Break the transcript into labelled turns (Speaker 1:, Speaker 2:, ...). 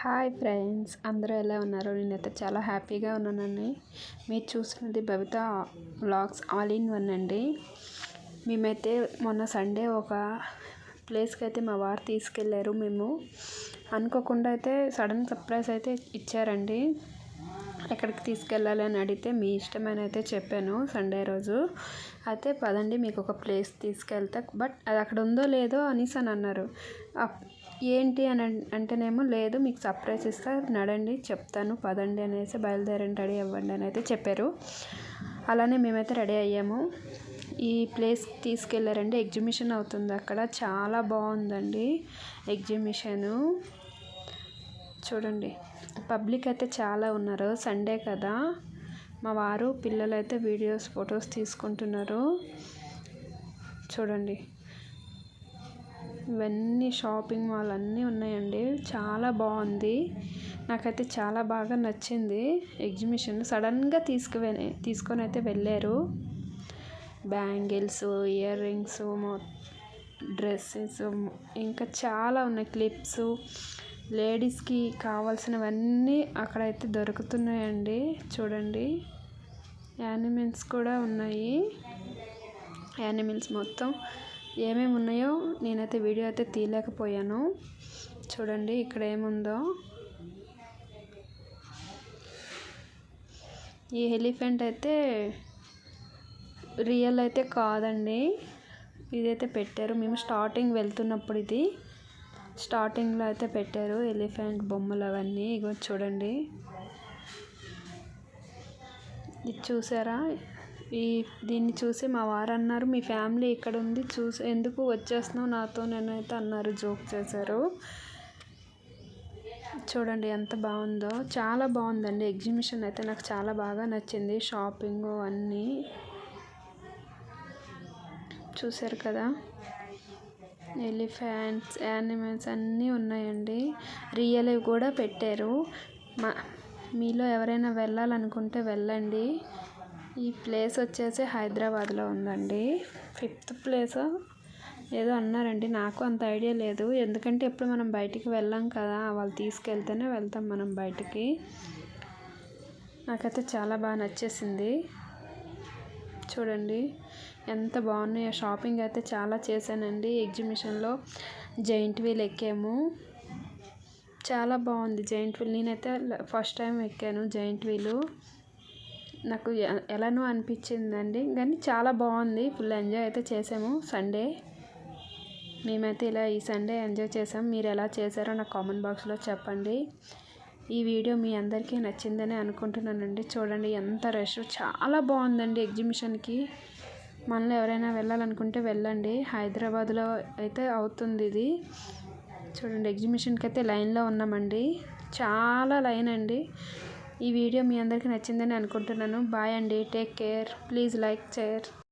Speaker 1: Hi friends అందరూ ఎలా ఉన్నారు? నేనైతే చాలా హ్యాపీగా ఉన్నానండి. మీరు చూసినది Babitha vlogs all in one అండి. మేమైతే మొన్న సండే ఒక ప్లేస్కి అయితే మా వారు తీసుకెళ్ళారు మేము. అనుకోకుండా అయితే సడన్ సర్ప్రైజ్ అయితే ఇచ్చారండి. ఎక్కడికి తీసుకెళ్ళాలి అని అడిగితే మీ ఇష్టమైన అయితే చెప్పాను సండే రోజు. అయితే పదండి మీకు ఒక ప్లేస్ తీసుకెళ్తా. బట్ అది అక్కడ ఉందో లేదో అనేసి అని అన్నారు. ఏంటి అని అంటేనేమో లేదు మీకు సర్ప్రైజ్ ఇస్తా నడండి చెప్తాను పదండి అనేసి బయలుదేరండి రెడీ అవ్వండి అని అయితే చెప్పారు. అలానే మేమైతే రెడీ అయ్యాము. ఈ ప్లేస్ తీసుకెళ్ళారండి ఎగ్జిబిషన్ అవుతుంది అక్కడ చాలా బాగుందండి ఎగ్జిబిషను. చూడండి పబ్లిక్ అయితే చాలా ఉన్నారు సండే కదా. మా వారు పిల్లలైతే వీడియోస్ ఫొటోస్ తీసుకుంటున్నారు. చూడండి ఇవన్నీ షాపింగ్ మాల్ అన్నీ ఉన్నాయండి. చాలా బాగుంది. నాకైతే చాలా బాగా నచ్చింది ఎగ్జిబిషన్. సడన్గా తీసుకు తీసుకొని అయితే వెళ్ళారు. బ్యాంగిల్స్ ఇయర్ రింగ్స్ డ్రెస్సెస్ ఇంకా చాలా ఉన్నాయి. క్లిప్స్ లేడీస్కి కావాల్సినవన్నీ అక్కడైతే దొరుకుతున్నాయండి. చూడండి. యానిమల్స్ కూడా ఉన్నాయి. యానిమల్స్ మొత్తం ఏమేమి ఉన్నాయో నేనైతే వీడియో అయితే తీయలేకపోయాను. చూడండి ఇక్కడ ఏముందో. ఈ ఎలిఫెంట్ అయితే రియల్ అయితే కాదండి. ఇదైతే పెట్టారు. మేము స్టార్టింగ్ వెళ్తున్నప్పుడు ఇది. స్టార్టింగ్లో అయితే పెట్టారు ఎలిఫెంట్ బొమ్మలు అవన్నీ. ఇగో చూడండి. ఇది చూసారా? ఈ దీన్ని చూసి మా వారు అన్నారు మీ ఫ్యామిలీ ఇక్కడ ఉంది చూసి ఎందుకు వచ్చేస్తున్నావు నాతో? నేనైతే అన్నారు జోక్ చేశారు. చూడండి ఎంత బాగుందో. చాలా బాగుందండి. ఎగ్జిబిషన్ అయితే నాకు చాలా బాగా నచ్చింది. షాపింగ్ అన్నీ చూసారు కదా. ఎలిఫెంట్స్ యానిమల్స్ అన్నీ ఉన్నాయండి. రియల్ కూడా పెట్టారు. మా మీలో ఎవరైనా వెళ్ళాలనుకుంటే వెళ్ళండి. ఈ ప్లేస్ వచ్చేసి హైదరాబాద్లో ఉందండి. Fifth place. ఏదో అన్నారండి. నాకు అంత ఐడియా లేదు. ఎందుకంటే ఎప్పుడు మనం బయటికి వెళ్ళాం కదా వాళ్ళు తీసుకెళ్తేనే వెళ్తాం మనం బయటికి. నాకైతే చాలా బాగా నచ్చేసింది. చూడండి. ఎంత బాగున్నాయో. షాపింగ్ అయితే చాలా చేశానండి. ఎగ్జిబిషన్లో జైంట్ వీల్ ఎక్కాము. చాలా బాగుంది జైంట్ వీల్. నేనైతే ఫస్ట్ టైం ఎక్కాను జైంట్ వీలు. నాకు ఎలానో అనిపించిందండి. కానీ చాలా బాగుంది. ఫుల్ ఎంజాయ్ అయితే చేసాము. సండే. మేమైతే ఇలా ఈ సండే ఎంజాయ్ చేసాం. మీరు ఎలా చేశారో నాకు కామెంట్ బాక్స్లో చెప్పండి. ఈ వీడియో మీ అందరికీ నచ్చిందని అనుకుంటున్నానండి. చూడండి ఎంత రష్. చాలా బాగుందండి ఎగ్జిబిషన్కి. మనలో ఎవరైనా వెళ్ళాలనుకుంటే వెళ్ళండి. హైదరాబాద్లో అయితే అవుతుంది ఇది. చూడండి ఎగ్జిబిషన్కి అయితే లైన్లో ఉన్నామండి. చాలా లైన్ అండి. ఈ వీడియో మీ అందరికీ నచ్చిందని అనుకుంటున్నాను. బాయ్ అండి. Take care. Please like share.